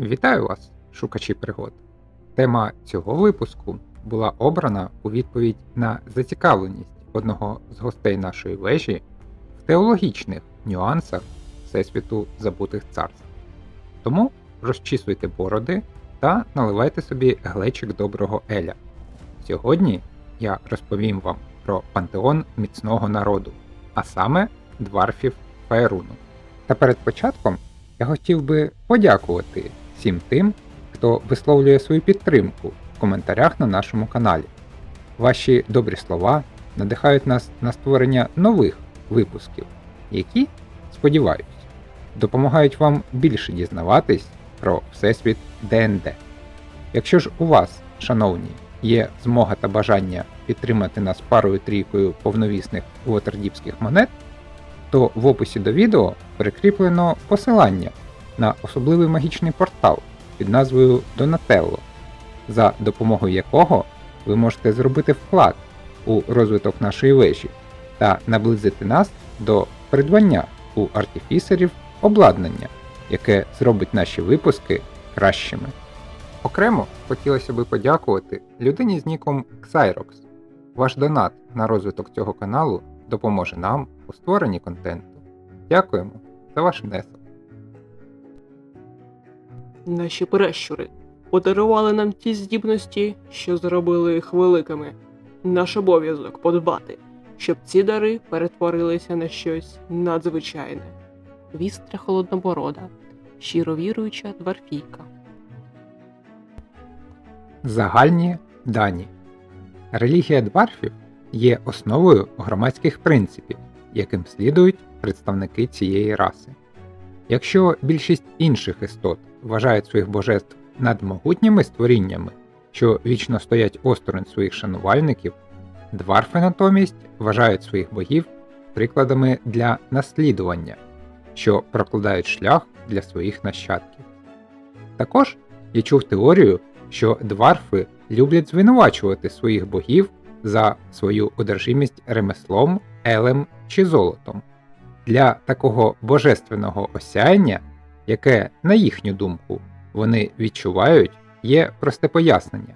Вітаю вас, шукачі пригод! Тема цього випуску була обрана у відповідь на зацікавленість одного з гостей нашої вежі в теологічних нюансах Всесвіту забутих царств. Тому розчісуйте бороди та наливайте собі глечик доброго Еля. Сьогодні я розповім вам про пантеон міцного народу, а саме дварфів Фаеруну. Та перед початком я хотів би подякувати всім тим, хто висловлює свою підтримку в коментарях на нашому каналі. Ваші добрі слова надихають нас на створення нових випусків, які, сподіваюсь, допомагають вам більше дізнаватись про Всесвіт ДНД. Якщо ж у вас, шановні, є змога та бажання підтримати нас парою трійкою повновісних уотердіпських монет, то в описі до відео прикріплено посилання на особливий магічний портал під назвою Donatello, за допомогою якого ви можете зробити вклад у розвиток нашої вежі та наблизити нас до придбання у артифісерів обладнання, яке зробить наші випуски кращими. Окремо хотілося би подякувати людині з ніком Xyrox. Ваш донат на розвиток цього каналу допоможе нам у створенні контенту. Дякуємо за ваш внесок. Наші прещури подарували нам ті здібності, що зробили їх великими. Наш обов'язок подбати, щоб ці дари перетворилися на щось надзвичайне. Вістря холодноборода, щиро віруюча дворфійка. Загальні дані. Релігія дварфів є основою громадських принципів, яким слідують представники цієї раси. Якщо більшість інших істот вважають своїх божеств надмогутніми створіннями, що вічно стоять осторонь своїх шанувальників, дварфи натомість вважають своїх богів прикладами для наслідування, що прокладають шлях для своїх нащадків. Також я чув теорію, що дварфи люблять звинувачувати своїх богів за свою одержимість ремеслом, елем чи золотом. Для такого божественного осяяння, яке, на їхню думку, вони відчувають, є просте пояснення.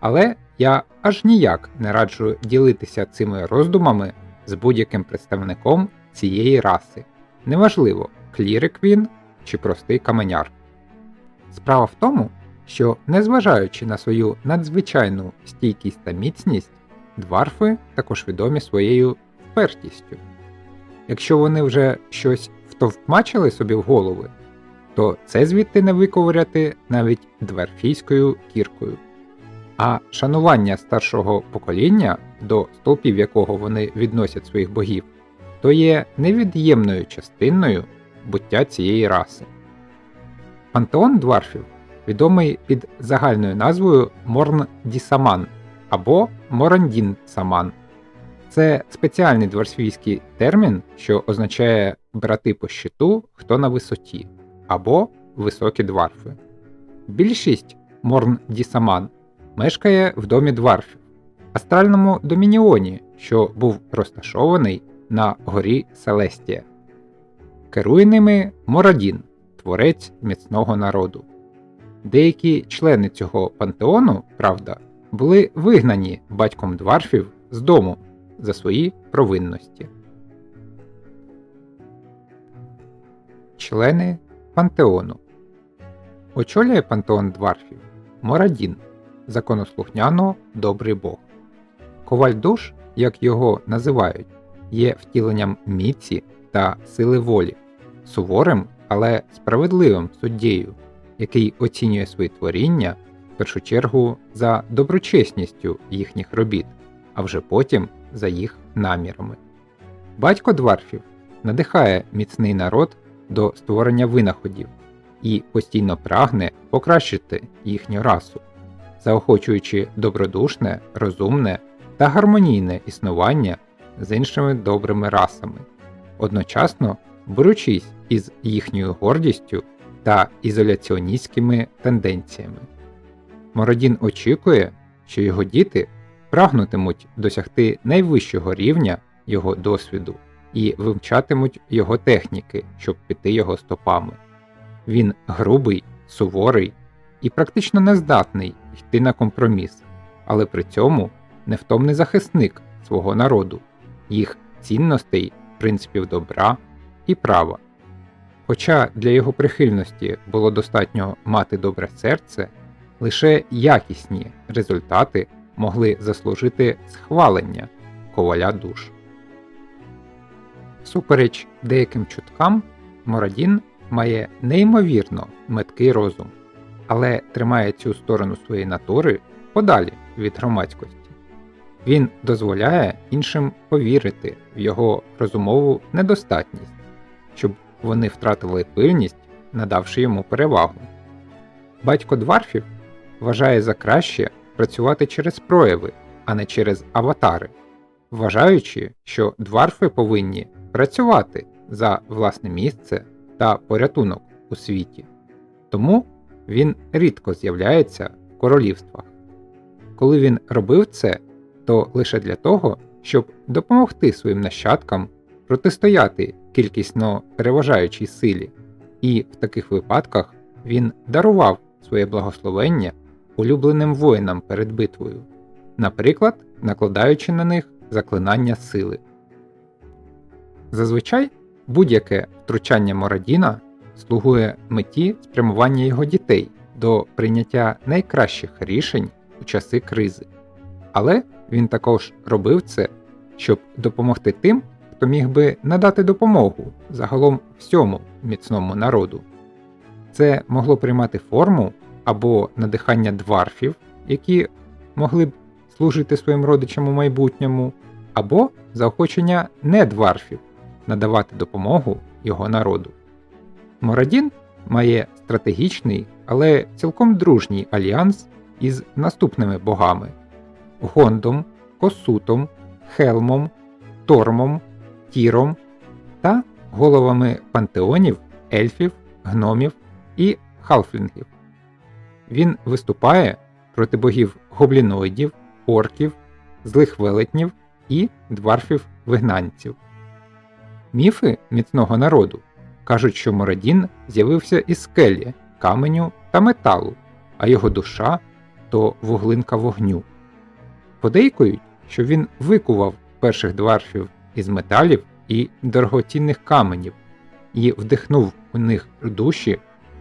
Але я аж ніяк не раджу ділитися цими роздумами з будь-яким представником цієї раси. Неважливо, клірик він чи простий каменяр. Справа в тому, що, незважаючи на свою надзвичайну стійкість та міцність, дварфи також відомі своєю впертістю. Якщо вони вже щось втовкмачили собі в голови, то це звідти не виковиряти навіть дверфійською кіркою. А шанування старшого покоління, до стовпів якого вони відносять своїх богів, то є невід'ємною частиною буття цієї раси. Пантеон дварфів відомий під загальною назвою Морн Дісаман або Морандін Саман. Це спеціальний дворфійський термін, що означає брати по щиту, хто на висоті, або високі дварфи. Більшість Морн Дісаман мешкає в домі дварфів, астральному домініоні, що був розташований на горі Селестія. Керує ними Морадін, творець міцного народу. Деякі члени цього пантеону, правда, були вигнані батьком дварфів з дому за свої провинності. Члени пантеону очолює пантеон дварфів Морадін, законослухняно добрий Бог. Коваль душ, як його називають, є втіленням міці та сили волі, суворим, але справедливим суддєю, який оцінює свої творіння в першу чергу за доброчесністю їхніх робіт, а вже потім за їх намірами. Батько дварфів надихає міцний народ до створення винаходів і постійно прагне покращити їхню расу, заохочуючи добродушне, розумне та гармонійне існування з іншими добрими расами, одночасно борючись із їхньою гордістю та ізоляціоністськими тенденціями. Мородін очікує, що його діти прагнутимуть досягти найвищого рівня його досвіду і вивчатимуть його техніки, щоб піти його стопами. Він грубий суворий і практично нездатний йти на компроміс, але при цьому невтомний захисник свого народу, їх цінностей, принципів добра і права. Хоча для його прихильності було достатньо мати добре серце, лише якісні результати могли заслужити схвалення коваля душ. Супереч деяким чуткам, Морадін має неймовірно меткий розум, але тримає цю сторону своєї натури подалі від громадськості. Він дозволяє іншим повірити в його розумову недостатність, щоб вони втратили пильність, надавши йому перевагу. Батько дварфів вважає за краще працювати через прояви, а не через аватари, вважаючи, що дварфи повинні працювати за власне місце та порятунок у світі. Тому він рідко з'являється в королівствах. Коли він робив це, то лише для того, щоб допомогти своїм нащадкам протистояти кількісно переважаючій силі, і в таких випадках він дарував своє благословення улюбленим воїнам перед битвою, наприклад, накладаючи на них заклинання сили. Зазвичай будь-яке втручання Морадіна слугує меті спрямування його дітей до прийняття найкращих рішень у часи кризи. Але він також робив це, щоб допомогти тим, хто міг би надати допомогу загалом всьому міцному народу. Це могло приймати форму або надихання дварфів, які могли б служити своїм родичам у майбутньому, або заохочення недварфів надавати допомогу його народу. Морадін має стратегічний, але цілком дружній альянс із наступними богами Гондом, Косутом, Хелмом, Тормом, Тіром та головами пантеонів, ельфів, гномів і халфлінгів. Він виступає проти богів гобліноїдів, орків, злих велетнів і дварфів-вигнанців. Міфи міцного народу кажуть, що Морадін з'явився із скелі, каменю та металу, а його душа то вуглинка вогню. Подейкують, що він викував перших дварфів із металів і дорогоцінних каменів і вдихнув у них душі,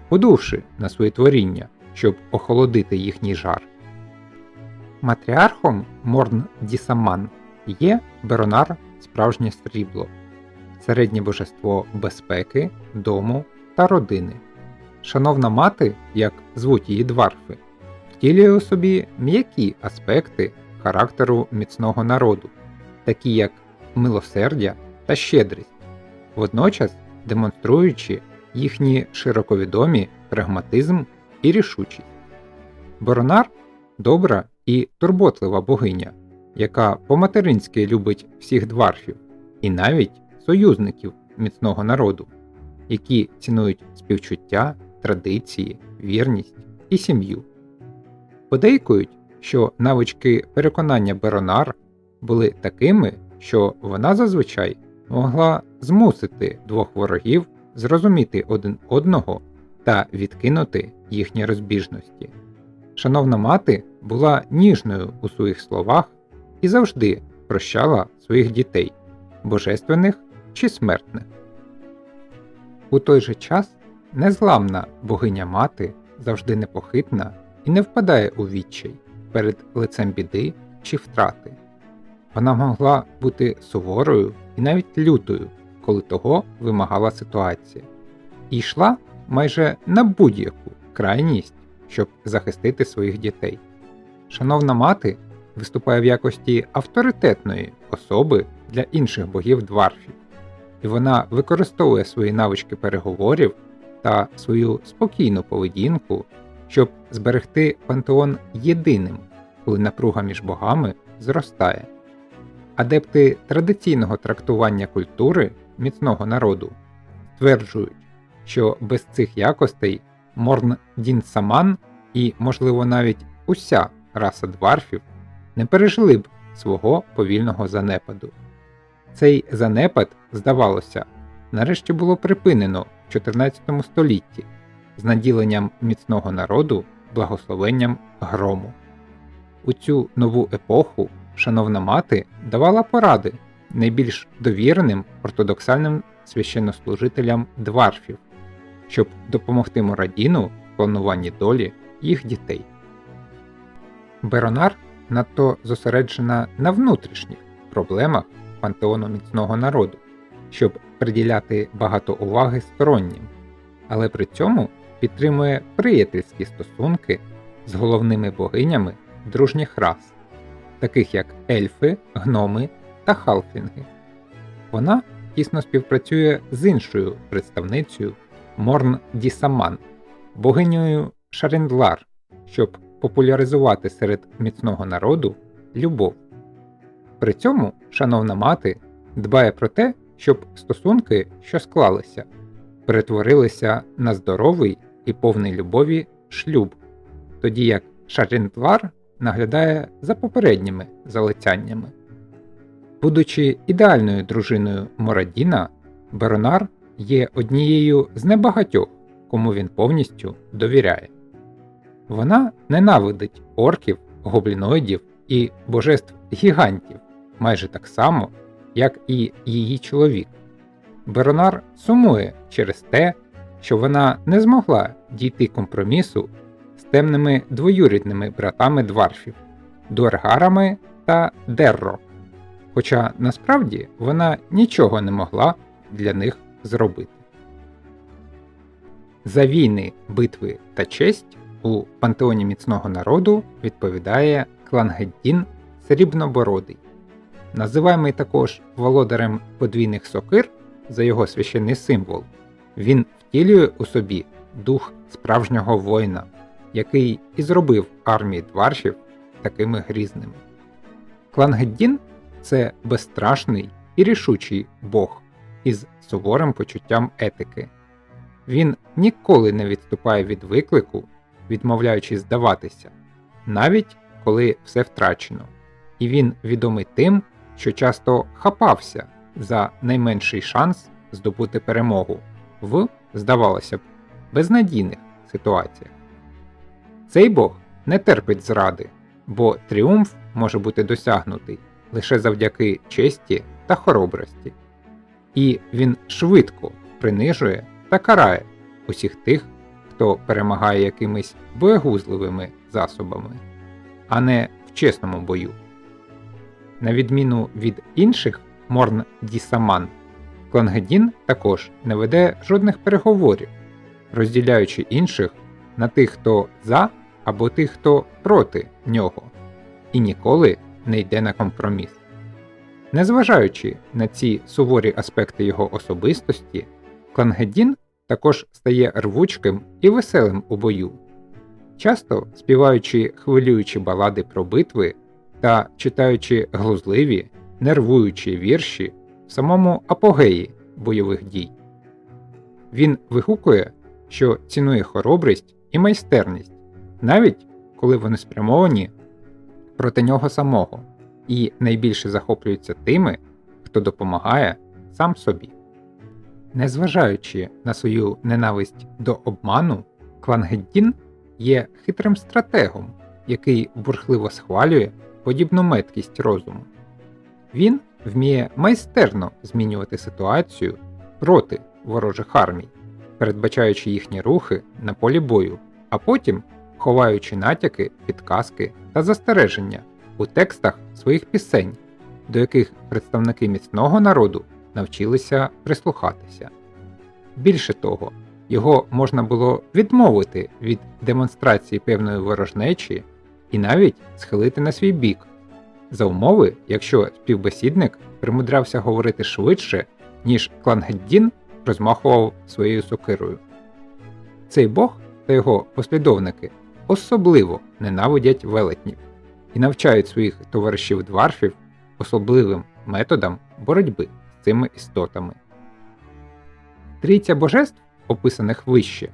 подувши на свої творіння, щоб охолодити їхній жар. Матріархом Морн Дісаман є Беронар справжнє срібло, середнє божество безпеки, дому та родини. Шановна мати, як звуть її дварфи, втілює у собі м'які аспекти характеру міцного народу, такі як милосердя та щедрість, водночас демонструючи їхні широковідомі прагматизм і рішучість. Боронар добра і турботлива богиня, яка по-материнськи любить всіх дварфів і навіть союзників міцного народу, які цінують співчуття, традиції, вірність і сім'ю. Подейкують, що навички переконання Беронар були такими, що вона зазвичай могла змусити двох ворогів зрозуміти один одного та відкинути їхні розбіжності. Шановна мати була ніжною у своїх словах і завжди прощала своїх дітей, божественних чи смертних. У той же час незламна богиня мати завжди непохитна і не впадає у відчай перед лицем біди чи втрати. Вона могла бути суворою і навіть лютою, коли того вимагала ситуація, і йшла майже на будь-яку крайність, щоб захистити своїх дітей. Шановна мати виступає в якості авторитетної особи для інших богів дварфів, і вона використовує свої навички переговорів та свою спокійну поведінку, щоб зберегти пантеон єдиним, коли напруга між богами зростає. Адепти традиційного трактування культури міцного народу стверджують, що без цих якостей Морн Дін Саман і, можливо, навіть уся раса дварфів не пережили б свого повільного занепаду. Цей занепад, здавалося, нарешті було припинено в 14 столітті, з наділенням міцного народу благословенням грому. У цю нову епоху шановна мати давала поради найбільш довіреним ортодоксальним священнослужителям дварфів, щоб допомогти Морадіну в плануванні долі їх дітей. Беронар надто зосереджена на внутрішніх проблемах пантеону міцного народу, щоб приділяти багато уваги стороннім, але при цьому підтримує приятельські стосунки з головними богинями дружніх рас, таких як ельфи, гноми та халфінги. Вона тісно співпрацює з іншою представницею Морн Дісаман, богинею Шарендлар, щоб популяризувати серед міцного народу любов. При цьому, шановна мати, дбає про те, щоб стосунки, що склалися, перетворилися на здоровий і повний любові шлюб, тоді як Шарентлар наглядає за попередніми залицяннями. Будучи ідеальною дружиною Морадіна, Беронар є однією з небагатьох, кому він повністю довіряє. Вона ненавидить орків, гобліноїдів і божеств гігантів майже так само, як і її чоловік. Беронар сумує через те, що вона не змогла дійти компромісу з темними двоюрідними братами дварфів Дуергарами та Дерро, хоча насправді вона нічого не могла для них зробити. За війни, битви та честь у пантеоні міцного народу відповідає клан Геддін Срібнобородий, називаємий також володарем подвійних сокир за його священний символ. Він втілює у собі дух справжнього воїна, який і зробив армії дваршів такими грізними. Клан Геддін це безстрашний і рішучий бог із суворим почуттям етики. Він ніколи не відступає від виклику, відмовляючись здаватися, навіть коли все втрачено, і він відомий тим, що часто хапався за найменший шанс здобути перемогу в, здавалося б, безнадійних ситуаціях. Цей Бог не терпить зради, бо тріумф може бути досягнутий лише завдяки честі та хоробрості, і він швидко принижує та карає усіх тих, хто перемагає якимись боєгузливими засобами, а не в чесному бою. На відміну від інших Морн Дісаман, Клангедін також не веде жодних переговорів, розділяючи інших на тих, хто за або тих, хто проти нього, і ніколи не йде на компроміс. Незважаючи на ці суворі аспекти його особистості, Клангедін також стає рвучким і веселим у бою, часто співаючи хвилюючі балади про битви та читаючи глузливі, нервуючі вірші в самому апогеї бойових дій. Він вигукує, що цінує хоробрість і майстерність, навіть коли вони спрямовані проти нього самого, і найбільше захоплюється тими, хто допомагає сам собі. Незважаючи на свою ненависть до обману, клан Геддін є хитрим стратегом, який бурхливо схвалює подібну меткість розуму. Він вміє майстерно змінювати ситуацію проти ворожих армій, передбачаючи їхні рухи на полі бою, а потім ховаючи натяки, підказки та застереження у текстах своїх пісень, до яких представники міцного народу навчилися прислухатися. Більше того, його можна було відмовити від демонстрації певної ворожнечі і навіть схилити на свій бік, за умови, якщо співбесідник примудрявся говорити швидше, ніж клан Геддін розмахував своєю сокирою. Цей бог та його послідовники особливо ненавидять велетнів і навчають своїх товаришів дварфів особливим методам боротьби цими істотами. Трійця божеств, описаних вище,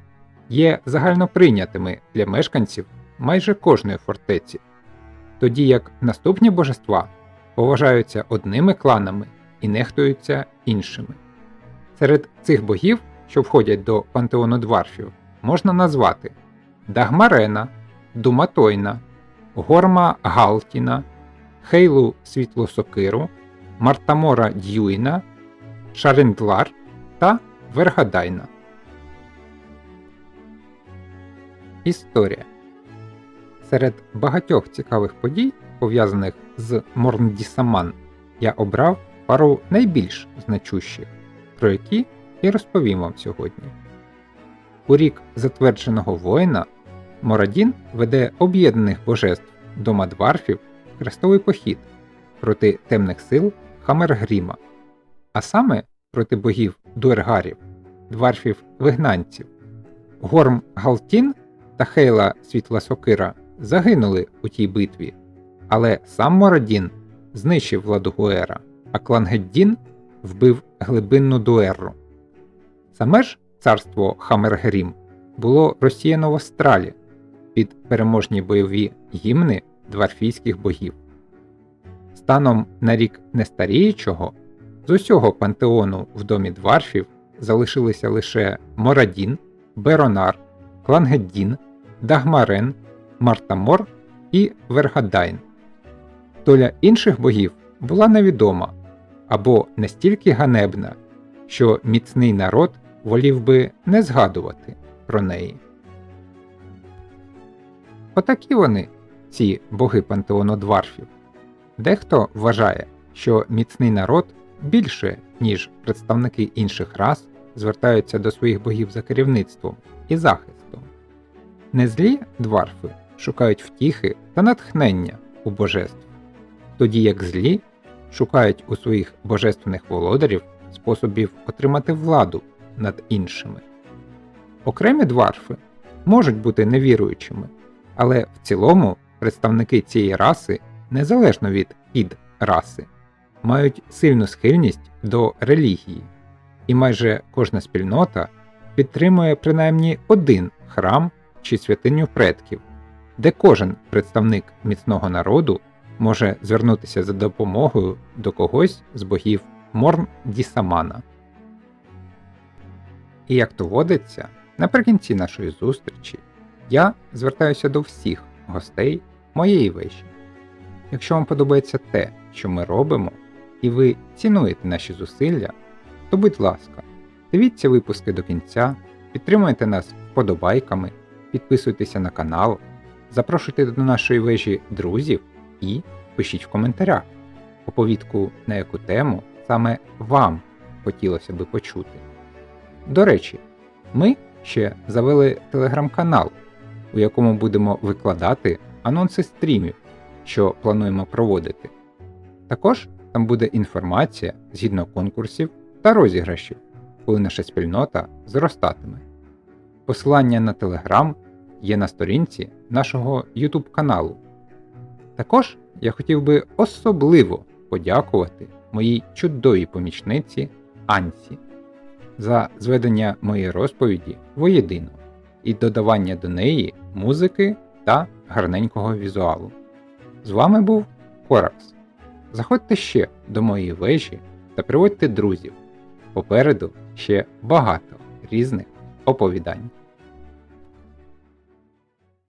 є загальноприйнятими для мешканців майже кожної фортеці, тоді як наступні божества поважаються одними кланами і нехтуються іншими. Серед цих богів, що входять до пантеону дварфів, можна назвати Дагмарена, Думатойна, Горма Галтіна, Хейлу Світлосокиру, Мартамора Дюйна, Шарендлар та Вергадайна. Історія Серед багатьох цікавих подій, пов'язаних з Морндісаман, я обрав пару найбільш значущих, про які і розповім вам сьогодні. У рік затвердженого воїна Морадін веде об'єднаних божеств Домадварфів хрестовий похід проти темних сил Хамергріма, а саме проти богів дуергарів, дварфів-вигнанців. Горм Галтін та Хейла Світла Сокира загинули у тій битві, але сам Морадін знищив владу Гуера, а клан Геддін вбив глибинну дуерру. Саме ж царство Хамергрім було розсіяно в астралі під переможні бойові гімни дварфійських богів. Станом на рік нестаріючого з усього пантеону в домі дварфів залишилися лише Морадін, Беронар, Клангеддін, Дагмарен, Мартамор і Вергадайн. Доля інших богів була невідома або настільки ганебна, що міцний народ волів би не згадувати про неї. Отакі вони, ці боги пантеону дварфів. Дехто вважає, що міцний народ більше, ніж представники інших рас, звертаються до своїх богів за керівництвом і захистом. Незлі дварфи шукають втіхи та натхнення у божеств, тоді як злі шукають у своїх божественних володарів способів отримати владу над іншими. Окремі дварфи можуть бути невіруючими, але в цілому представники цієї раси, незалежно від під раси, мають сильну схильність до релігії, і майже кожна спільнота підтримує принаймні один храм чи святиню предків, де кожен представник міцного народу може звернутися за допомогою до когось з богів Морн Дісамана. І як то водиться, наприкінці нашої зустрічі я звертаюся до всіх гостей моєї вежі. Якщо вам подобається те, що ми робимо, і ви цінуєте наші зусилля, то будь ласка, дивіться випуски до кінця, підтримуйте нас вподобайками, підписуйтеся на канал, запрошуйте до нашої вежі друзів і пишіть в коментарях оповідку, на яку тему саме вам хотілося би почути. До речі, ми ще завели телеграм-канал, у якому будемо викладати анонси стрімів, що плануємо проводити. Також там буде інформація згідно конкурсів та розіграшів, коли наша спільнота зростатиме. Посилання на Телеграм є на сторінці нашого YouTube каналу. Також я хотів би особливо подякувати моїй чудовій помічниці Ансі за зведення моєї розповіді воєдино і додавання до неї музики та гарненького візуалу. З вами був Коракс. Заходьте ще до моєї вежі та приводьте друзів. Попереду ще багато різних оповідань.